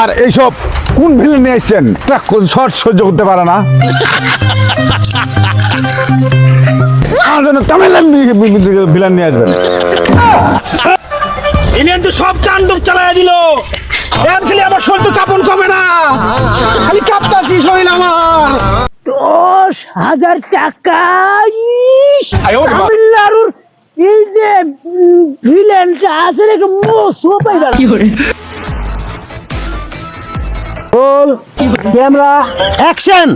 আর এইসব কোন ভিলেন নিয়ে এসছেন? একটা শর্ট সহ্য করতে পারে না। আমার জন্য তামিলান ভিলেন নিয়ে আসবেন। ইনি তো সব তাণ্ডব চালায় দিল। এর খালি আমার শরীর তো কাপড় কমে না। খালি কাঁপতাছি শরীর আমার। দশ হাজার টাকা ইস, আয়ো রে মা। তামিলনাড়ুর এই যে ভিলেনটা আছে রে মোসো পাইবার রোল ক্যামেরা অ্যাকশন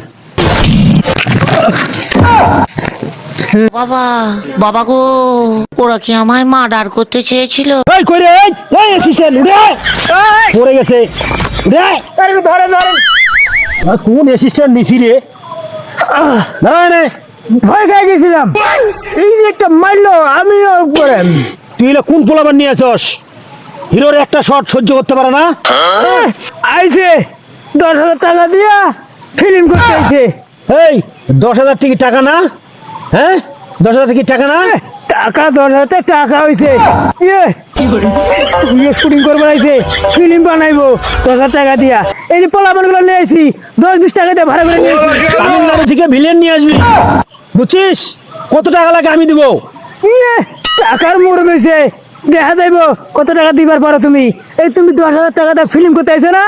বাবা বাবা গো ওরা কি আমায় মার্ডার করতে চেয়েছিল? এই কইরে এই এই অ্যাসিস্ট্যান্ট উড়ে পড়ে গেছে। উড়ে আরে ধরে ধরে কোন অ্যাসিস্ট্যান্ট নিছি রে? দাঁড়ায় রে ভয় খেয়ে গেছিলাম। এই যে একটা মারলো আমিও করেন তুই এলা কোন পোলাবার নিয়ে আসস? হিরোর একটা শট সহ্য করতে পারে না? আইছে দশ হাজার টাকা দিয়া ফিল্ম করতে আইছে এই দশ হাজার টিকিট টাকা না? হ্যাঁ? দশ হাজার টিকিট টাকা না? টাকা দশ হাজার টাকা হয়েছে। ইয়ে ইয়ে শুটিং করব আইছে ফিল্ম বানাইবো দশ হাজার টাকা দিয়া। এই যে পোলাপানগুলো নিয়ে আইছি দশ বিশ টাকা দিয়ে ভাড়া করে নিয়ে আসি তামিলনাড়ু থেকে ভিলেন নিয়ে আসবি। বুঝছিস? কত টাকা লাগে আমি দিব? ইয়ে টাকার মোড় হয়েছে দেখা যাইব কত টাকা দিবার পারো তুমি। এই তুমি দশ হাজার টাকা দিয়ে ফিল্ম করতে আইছো না?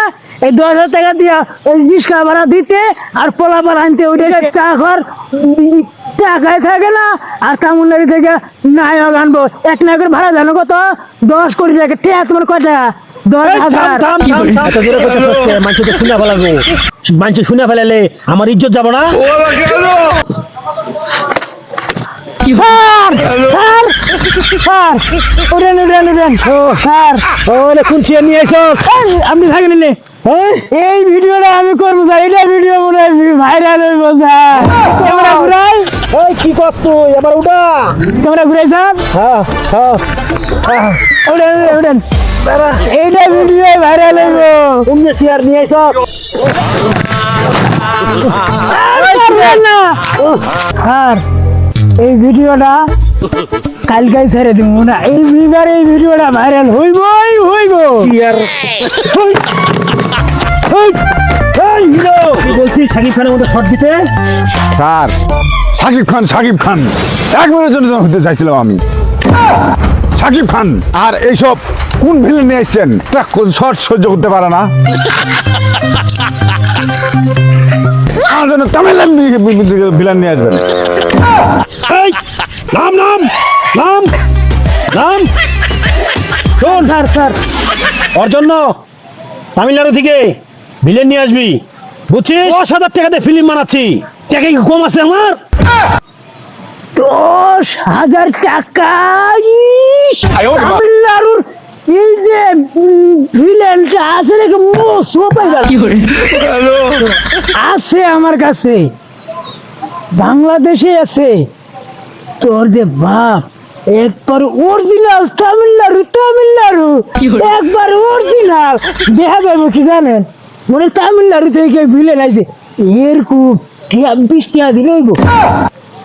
এই দশ হাজার টাকা দিয়া ওই রিক্সা ভাড়া দিতে আর পোলাপান আনতে ওইটা চা ঘর টাকায় থাকে না। আর তামিলনাড়ু থেকে নায়ক আনব। এক নায়কের ভাড়া জানো কত? দশ কোটি টাকা। টিয়া তোমার কয় টাকা? মানুষ শুনে ফেলালে আমার ইজ্জত যাব না? স্যার উড়েন উড়েন উড়েন ও স্যার ওলে কোন চেয়ার নিয়ে এসো। আপনি থাকেন নে এই ভিডিওটা আমি করব স্যার। এটা ভিডিও মনে হয় ভাইরাল হইব স্যার। ক্যামেরা ঘুরাই। ওই কি কষ্ট এবার উঠা। ক্যামেরা ঘুরাই স্যার। হ্যাঁ হ্যাঁ। উড়েন উড়েন এইটা ভিডিও ভাইরাল হইব। তুমি চেয়ার নিয়ে এসো। না। স্যার এই ভিডিওটা কালকাই ছেড়ে দিব না। এই বিবার এই ভিডিওটা ভাইরাল হইবই হইব বলছি শাকিব খানের মতো শট দিতে? স্যার সাকিব খান সাকিব খান। এক মিনিটের জন্য হতে চাইছিলাম আমি। সাকিব খান আর এইসব কোন ভিলেন নিয়ে এসছেন? একটা শর্ট সহ্য করতে পারে না। আমার জন্য তামিলান ভিলেন নিয়ে আসবেন। নাম নাম নাম নাম। শোন। Sir sir. ওর জন্য তামিলনাড়ু থেকে ভিলেন নিয়ে আসবি। বুঝছিস? দশ হাজার টাকাতে ফিল্ম বানাচ্ছি। টাকা কি কম আছে আমার? দশ হাজার টাকা। তামিলনাড়ুর এই যে ভিলেনটা আছে নাকি? মোসো পাইবার আছে আমার কাছে। বাংলাদেশে আছে। তোর যে বাপ একবার অরিজিনাল তামিলনাড়ু তামিলনাড়ু একবার অরিজিনাল দেখা যাবে কি জানেন? মনে তামিলনাড়ু থেকে এরকম টিয়া বিশ গো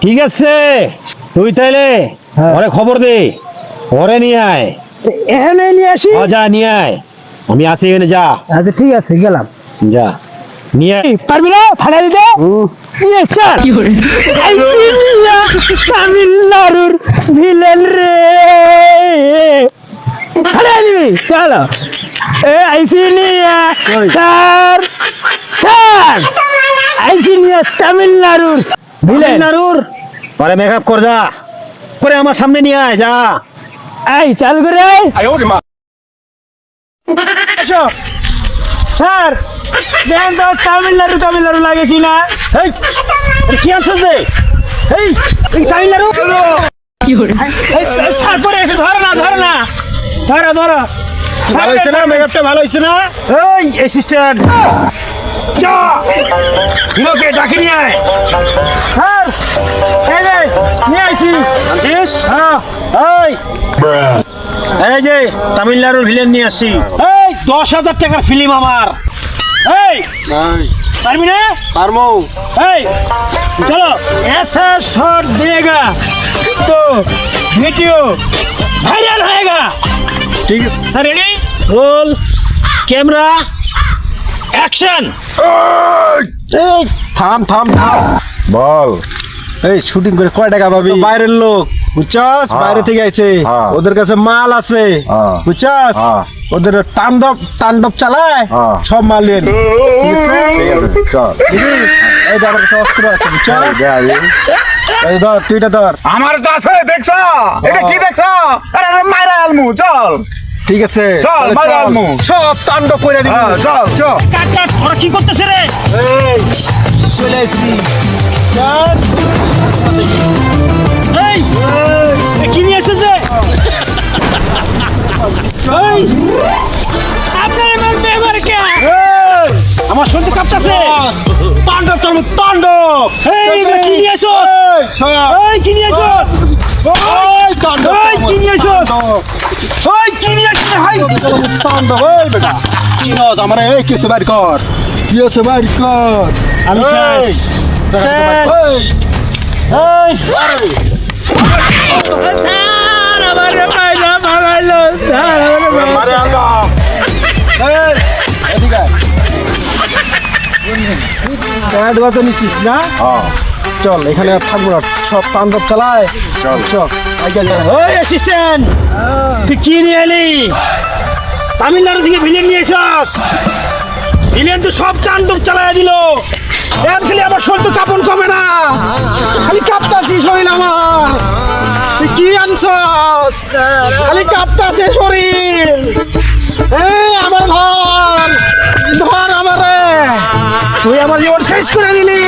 ঠিক আছে তুই তাইলে হ্যাঁ। ওরে খবর দে ওরে নিয়ে আয়। এখানে নিয়ে আসি? যা নিয়ে আয়। আমি আসি এখানে যা। আচ্ছা ঠিক আছে গেলাম। যা। নিয়ে পারবি না? ফাটা দিতে? চল। তামিলনাড়ুর ভিলেন রে। দিবি? চলো। এ আইসিনিয়া স্যার স্যার। আইসিনিয়া তামিলনাড়ুর তামিলনাড়ুর? ওরে মেকআপ কর যা। করে আমার সামনে নিয়ে আয় যা। এই চালু করে স্যার। দেখেন তো তামিলনাড়ু তামিলনাড়ু লাগে কিনা? এই কি আনছিস রে এই এই তামিলনাড়ু? এই স্যার- স্যার পরে এসে ধরো না ধরো না। ধরো ধরো। ভালো হয়েছে না? মেকআপটা ভালো হয়েছে না? এই অ্যাসিস্ট্যান্ট যা হিরোকে ডাকে নিয়ে আয়। স্যার এই যে নিয়ে আইছি। আনছিস? হ্যাঁ এই এই যে তামিলনাড়ুর ভিলেন নিয়ে আসছি। এই দশ হাজার টাকার ফিল্ম আমার। এই পারবি না পারমু এই চলো ऐसा शॉट देगा तो वीडियो वायरल होएगा ঠিক আছে রেডি রোল ক্যামেরা অ্যাকশন এই থাম থাম থাম বল এই শুটিং করে কয় টাকা পাবি? বাইরের লোক বুঝছস? বাইরে থেকে আইছে। হ্যাঁ। ওদের কাছে মাল আছে হ্যাঁ। বুঝছস? হ্যাঁ। ওদের তাণ্ডব তাণ্ডব চালায় হ্যাঁ। সব মাল নিয়ে এই কাছে অস্ত্র আছে বুঝছস? এই ধর তুইটা ধর। আমার তো আছে দেখছ? এটা কি দেখছ? আরে মাইরা আলমু চল। ঠিক আছে। চল, চল। আনমু। সব তাণ্ডব করে দিবি। হ্যাঁ, চল। চল। কাট কাট ওরা কি করতেছে রে? এই। চল এই! কি নিয়ে এসেছে? আপনার মারবে আমার কে? আমার শরীর কাঁপতাছে। তাণ্ডব চলবে তাণ্ডব। কি নিয়ে এই কি নিয়ে এই কি নিয়ে ওই কি নিয়ে আসছিস হাই। তাণ্ডব বেটা। কি নস আমার এই কেসে বাইর কর। কি আছে বাইর কর। আমি শেষ। স্যার আমার পাইলা স্যার আমার বাতো নিছিস না? হ্যাঁ। চল এখানে থাকব না সব তাণ্ডব চালায়। চল। চল ওই অ্যাসিস্ট্যান্ট তুই কি নিয়ে এলি? তামিলনাড়ু থেকে ভিলেন নিয়ে এসস ভিলেন তো সব তাণ্ডব চালায় দিল। এখন খালি আমার শরীর তো কাপড় কমে না। খালি কাঁপতাছি শরীর আমার। কি আনছস? খালি কাঁপতাছে শরীর। আমার ধর ধর আমারে। তুই আমার জীবন শেষ করে দিলি।